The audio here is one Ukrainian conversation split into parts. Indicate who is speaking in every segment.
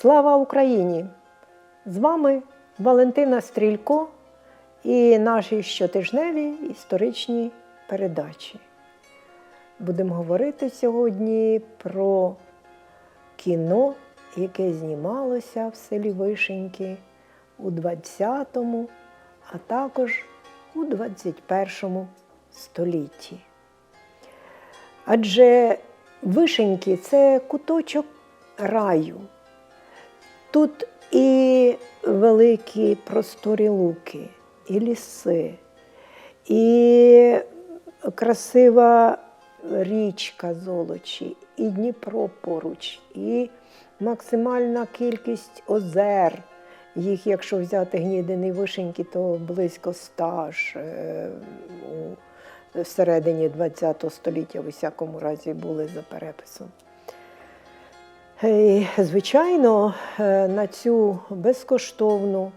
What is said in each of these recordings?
Speaker 1: Слава Україні! З вами Валентина Стрілько і наші щотижневі історичні передачі. Будемо говорити сьогодні про кіно, яке знімалося в селі Вишеньки у 20-му, а також у 21 столітті. Адже Вишеньки це куточок раю. Тут і великі просторі луки, і ліси, і красива річка Золочі, і Дніпро поруч, і максимальна кількість озер. Їх, якщо взяти гнідини вишеньки, то близько ста ж е, у середині ХХ століття, в усякому разі, були за переписом. І, Звичайно, е, на цю безкоштовну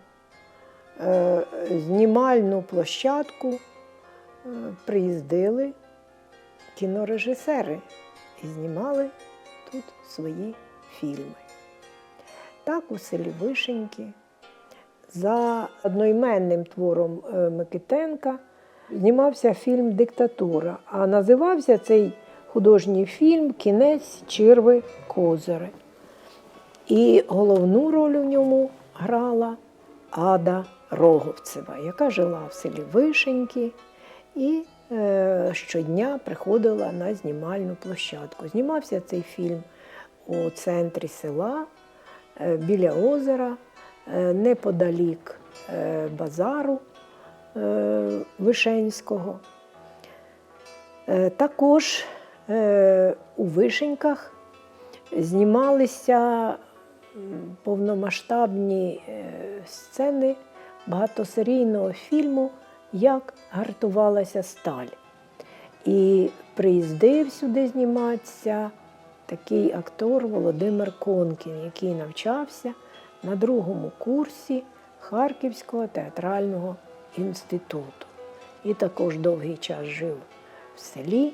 Speaker 1: е, знімальну площадку е, приїздили кінорежисери і знімали тут свої фільми. Так, у селі Вишеньки за одноіменним твором Микитенка знімався фільм Диктатура, а називався цей художній фільм Кінець Чирви Козири. І головну роль у ньому грала Ада Роговцева, яка жила в селі Вишеньки і е, щодня приходила на знімальну площадку. Знімався цей фільм у центрі села е, біля озера, е, неподалік е, базару е, Вишенського. Е, також у Вишеньках знімалися повномасштабні е, сцени багатосерійного фільму Як гартувалася сталь. І приїздив сюди зніматися такий актор Володимир Конкін, який навчався на другому курсі Харківського театрального інституту. І також довгий час жив в селі.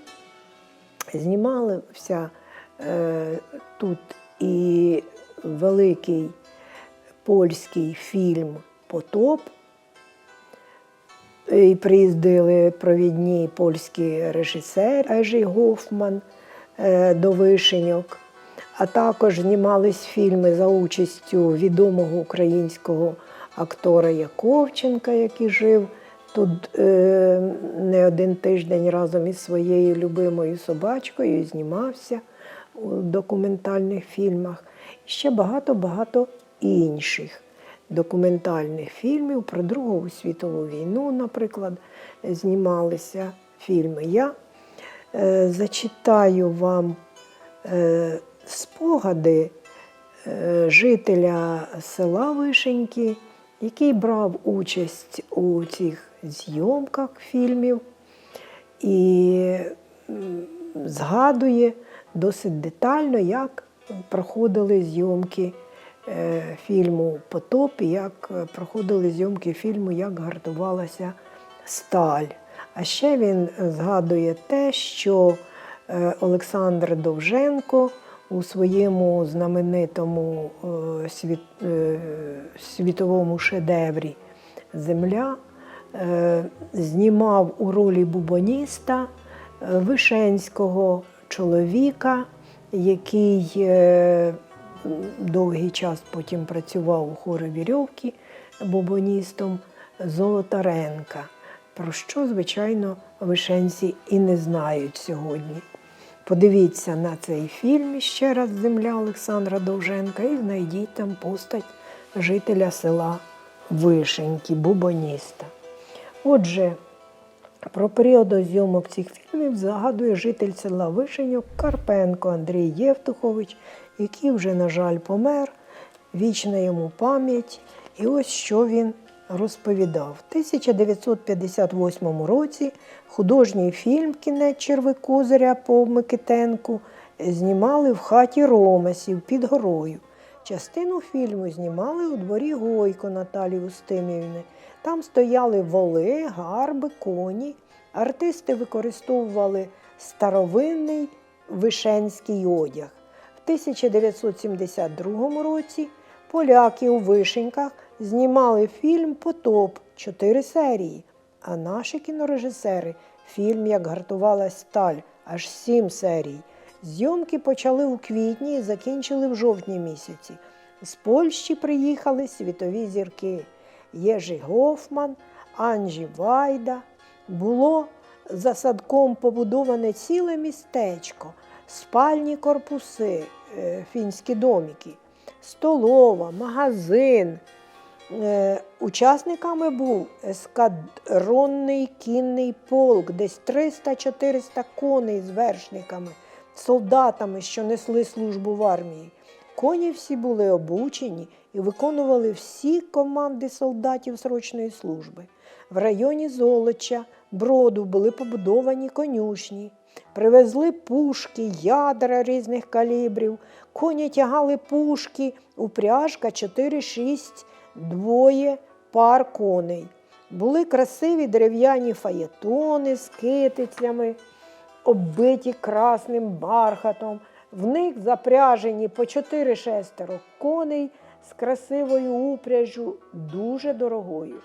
Speaker 1: Знімалися е, тут і великий польський фільм Потоп. І приїздили провідні польські режисери Ежий Гофман е, до Вишеньок, а також знімались фільми за участю відомого українського актора Яковченка, який жив тут е, не один тиждень разом із своєю любимою собачкою знімався у документальних фільмах. Ще багато-багато інших документальних фільмів про Другу світову війну, наприклад, знімалися фільми. Я е, зачитаю вам е, спогади е, жителя села Вишеньки, який брав участь у цих зйомках фільмів і згадує досить детально, як проходили зйомки е, фільму Потоп, як проходили зйомки фільму Як гартувалася сталь. А ще він згадує те, що е, Олександр Довженко у своєму знаменитому е, світ, е, світовому шедеврі Земля е, знімав у ролі бубоніста Вишенського чоловіка, який довгий час потім працював у хорі Вірьовки бубоністом Золотаренка, про що, звичайно, вишенці і не знають сьогодні. Подивіться на цей фільм ще раз Земля Олександра Довженка і знайдіть там постать жителя села Вишеньки, бубоніста. Отже, про період зйомок цих фільмів загадує житель села Вишеньок Карпенко Андрій Євтухович, який вже, на жаль, помер, вічна йому пам'ять. І ось що він розповідав. В 1958 році художній фільм Кінець черви Козиря по Микитенку знімали в хаті Ромасів під горою. Частину фільму знімали у дворі Гойко Наталі Устимівни. Там стояли воли, гарби, коні. Артисти використовували старовинний вишенський одяг. В 1972 році Поляки у вишеньках знімали фільм Потоп чотири серії. А наші кінорежисери фільм Як гартувалась сталь аж сім серій. Зйомки почали у квітні і закінчили в жовтні місяці. З Польщі приїхали світові зірки Єжи Гофман, Анжі Вайда. Було за садком побудоване ціле містечко, спальні корпуси, е, фінські домики, столова, магазин. Е, Учасниками був ескадронний кінний полк, десь 300-400 коней з вершниками, солдатами, що несли службу в армії. Коні всі були обучені і виконували всі команди солдатів срочної служби. В районі Золоча, Броду були побудовані конюшні, привезли пушки, ядра різних калібрів, коні тягали пушки, упряжка 4-6, двоє пар коней. Були красиві дерев'яні фаєтони з китицями, оббиті красним бархатом. В них запряжені по 4-6 коней з красивою упряжжю, дуже дорогою.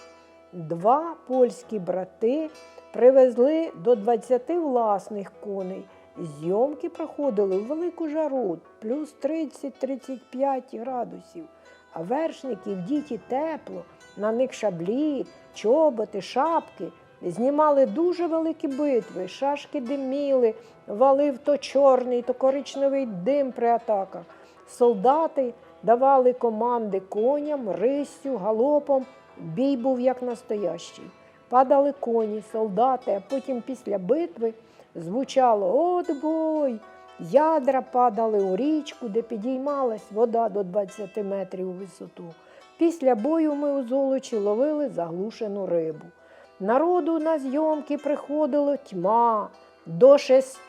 Speaker 1: Два польські брати привезли до 20 власних коней. Зйомки проходили в велику жару, плюс 30-35 градусів. А вершників діті тепло, на них шаблі, чоботи, шапки. Знімали дуже великі битви, шашки диміли, валив то чорний, то коричневий дим при атаках. Солдати давали команди коням, риссю, галопом. Бій був як настоящий. Падали коні, солдати, а потім після битви звучало От бой! Ядра падали у річку, де підіймалась вода до 20 метрів у висоту. Після бою ми у золочі ловили заглушену рибу. Народу на зйомки приходило тьма до 6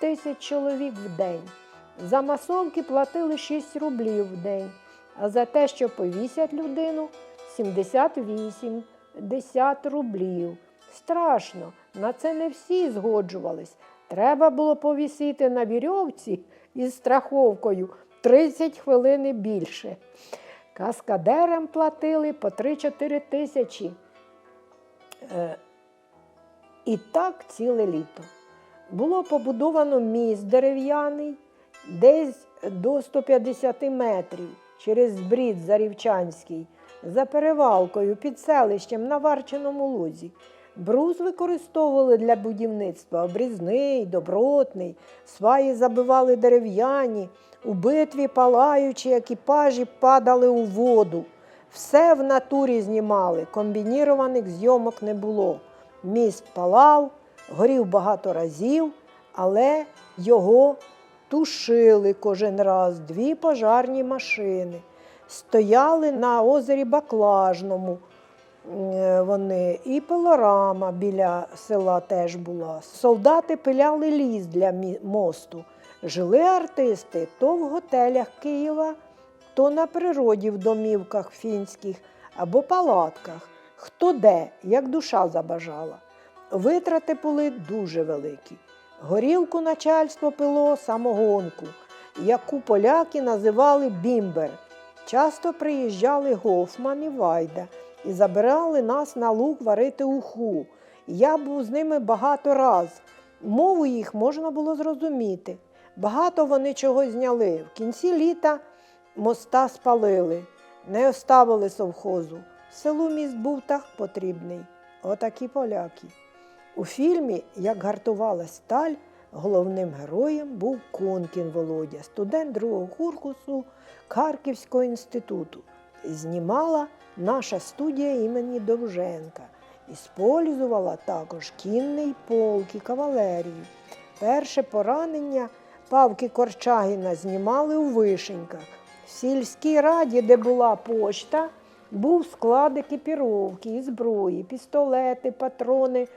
Speaker 1: тисяч чоловік в день. За масовки платили 6 рублів в день, а за те, що повісять людину 78 10 рублів. Страшно, на це не всі згоджувались. Треба було повісити на вірьовці із страховкою 30 хвилин і більше. Каскадерам платили по 3-4 тисячі. Е, І так ціле літо. Було побудовано міст дерев'яний десь до 150 метрів через збрід Зарівчанський, за перевалкою під селищем на Варчиному лузі. Брус використовували для будівництва обрізний, добротний, сваї забивали дерев'яні, у битві палаючі екіпажі падали у воду. Все в натурі знімали, комбінірованих зйомок не було. Міст палав, горів багато разів, але його тушили кожен раз дві пожарні машини. Стояли на озері Баклажному. Е, Вони і пилорама біля села теж була. Солдати пиляли ліс для мосту. Жили артисти то в готелях Києва, то на природі в домівках фінських або палатках. Хто де, як душа забажала. Витрати були дуже великі. Горілку начальство пило самогонку, яку поляки називали бімбер. Часто приїжджали Гофман і Вайда і забирали нас на луг варити уху. Я був з ними багато раз. Мову їх можна було зрозуміти. Багато вони чого зняли. В кінці літа моста спалили, не оставили совхозу. Селу міст був так потрібний. Отакі поляки. У фільмі Як гартувала сталь головним героєм був Конкін Володя, студент другого курсу Харківського інституту. Знімала наша студія імені Довженка. Іспользувала також кінний полк і кавалерію. Перше поранення Павки Корчагіна знімали у Вишеньках. В сільській раді, де була пошта, був склад екіпіровки і зброї, пістолети, патрони,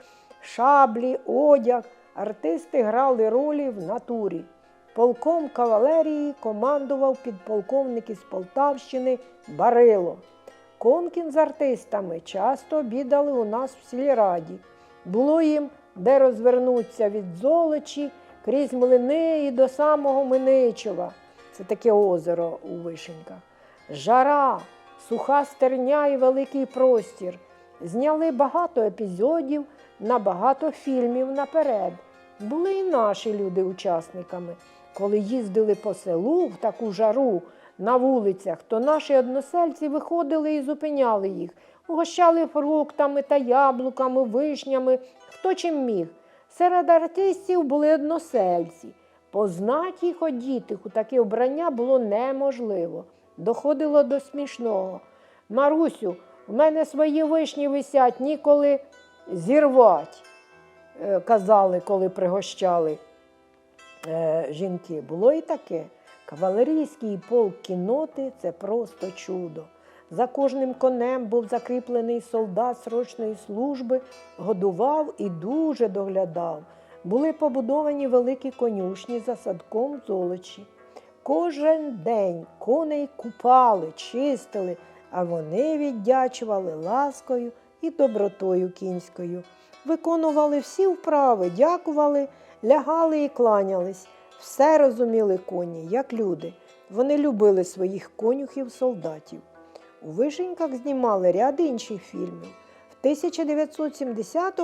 Speaker 1: шаблі, одяг. Артисти грали ролі в натурі. Полком кавалерії командував підполковник із Полтавщини Барило. Конкін з артистами часто обідали у нас в сільраді. Було їм де розвернуться від золочі крізь млини і до самого Миничева. Це таке озеро у Вишеньках. жара, суха стерня і великий простір. Зняли багато епізодів на багато фільмів наперед. Були і наші люди учасниками. Коли їздили по селу в таку жару на вулицях, то наші односельці виходили і зупиняли їх, угощали фруктами та яблуками, вишнями, хто чим міг. Серед артистів були односельці. Познать їх одітих у таке вбрання було неможливо. Доходило до смішного. Марусю, в мене свої вишні висять, ніколи зірвать, е, казали, коли пригощали е, жінки. Було і таке. Кавалерійський полк кіноти це просто чудо. За кожним конем був закріплений солдат срочної служби, годував і дуже доглядав. Були побудовані великі конюшні за садком золочі. Кожен день коней купали, чистили, а вони віддячували ласкою і добротою кінською. Виконували всі вправи, дякували, лягали і кланялись. Все розуміли коні, як люди. Вони любили своїх конюхів солдатів. У Вишеньках знімали ряд інших фільмів. В 1970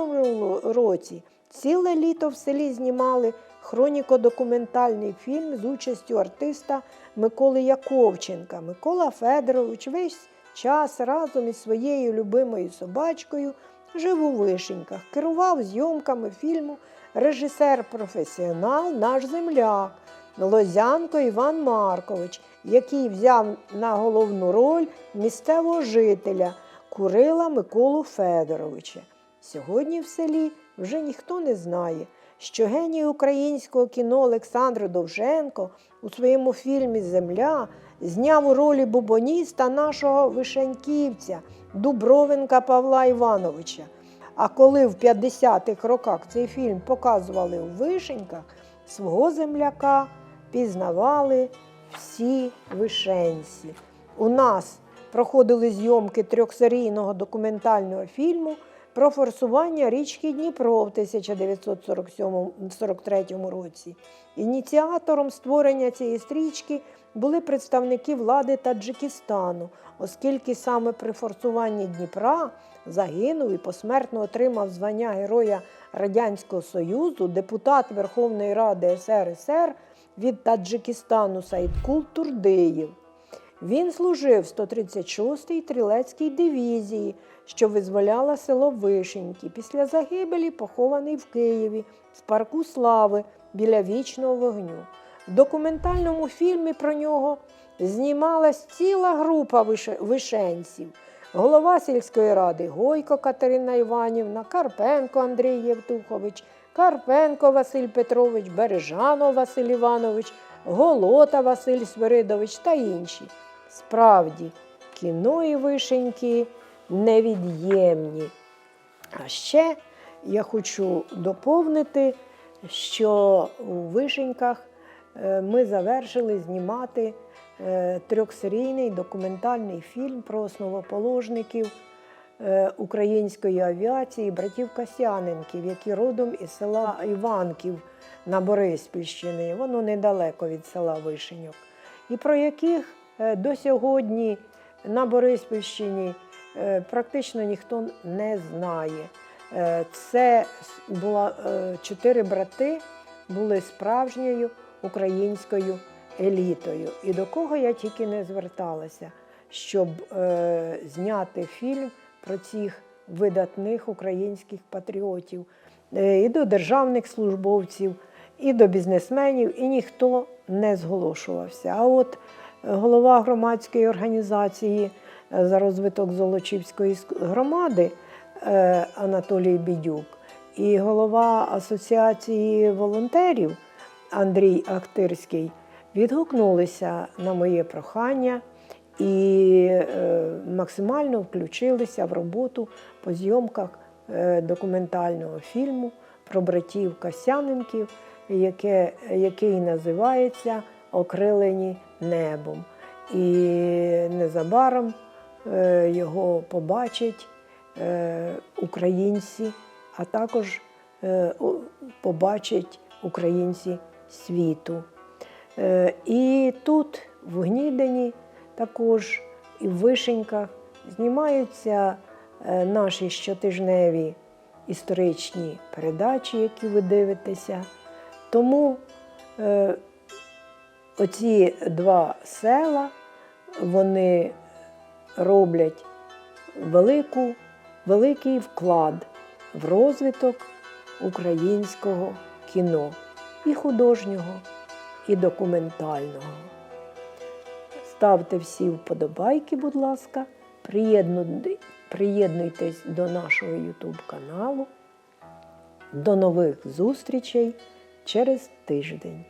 Speaker 1: році ціле літо в селі знімали хроніко-документальний фільм з участю артиста Миколи Яковченка. Микола Федорович весь час разом із своєю любимою собачкою жив у Вишеньках, керував зйомками фільму режисер-професіонал наш земляк Лозянко Іван Маркович, який взяв на головну роль місцевого жителя Курила Миколу Федоровича. Сьогодні в селі вже ніхто не знає, що геній українського кіно Олександр Довженко у своєму фільмі Земля зняв у ролі бубоніста нашого вишеньківця Дубровенка Павла Івановича. А коли в 50-х роках цей фільм показували у Вишеньках, свого земляка пізнавали всі вишенці. У нас проходили зйомки трьохсерійного документального фільму про форсування річки Дніпро в 1943 році. Ініціатором створення цієї стрічки були представники влади Таджикистану, оскільки саме при форсуванні Дніпра загинув і посмертно отримав звання Героя Радянського Союзу депутат Верховної Ради СРСР від Таджикистану Саїдкул Турдиєв. Він служив 136-й стрілецькій дивізії, що визволяла село Вишеньки. Після загибелі похований в Києві в парку Слави біля вічного вогню. В документальному фільмі про нього знімалась ціла група вишенців. Голова сільської ради Гойко Катерина Іванівна, Карпенко Андрій Євтухович, Карпенко Василь Петрович, Бережанов Василь Іванович, Голота Василь Свиридович та інші. Справді, кіно і вишеньки невід'ємні. А ще я хочу доповнити, що у Вишеньках е, ми завершили знімати е, трьохсерійний документальний фільм про основоположників е, української авіації братів Касяненків, які родом із села Іванків на Бориспільщині. Воно недалеко від села Вишеньок. І про яких до сьогодні на Бориспільщині е, практично ніхто не знає. Е, Це була е, чотири брати були справжньою українською елітою. І до кого я тільки не зверталася, щоб е, зняти фільм про цих видатних українських патріотів, Е, і до державних службовців, і до бізнесменів, і ніхто не зголошувався. А от е, голова громадської організації е, за розвиток Золочівської громади е, Анатолій Бідюк і голова асоціації волонтерів Андрій Ахтирський відгукнулися на моє прохання і максимально включилися в роботу по зйомках документального фільму про братів Касяненків, яке, який називається Окрилені небом. І незабаром е, його побачать е, українці, а також е, побачать українці світу. І тут, в Гнідині, також і в вишеньках знімаються наші щотижневі історичні передачі, які ви дивитеся. Тому е, оці два села вони роблять велику, великий вклад в розвиток українського кіно і художнього, і документального. Ставте всі вподобайки, будь ласка, приєднуйтесь до нашого YouTube каналу. До нових зустрічей через тиждень.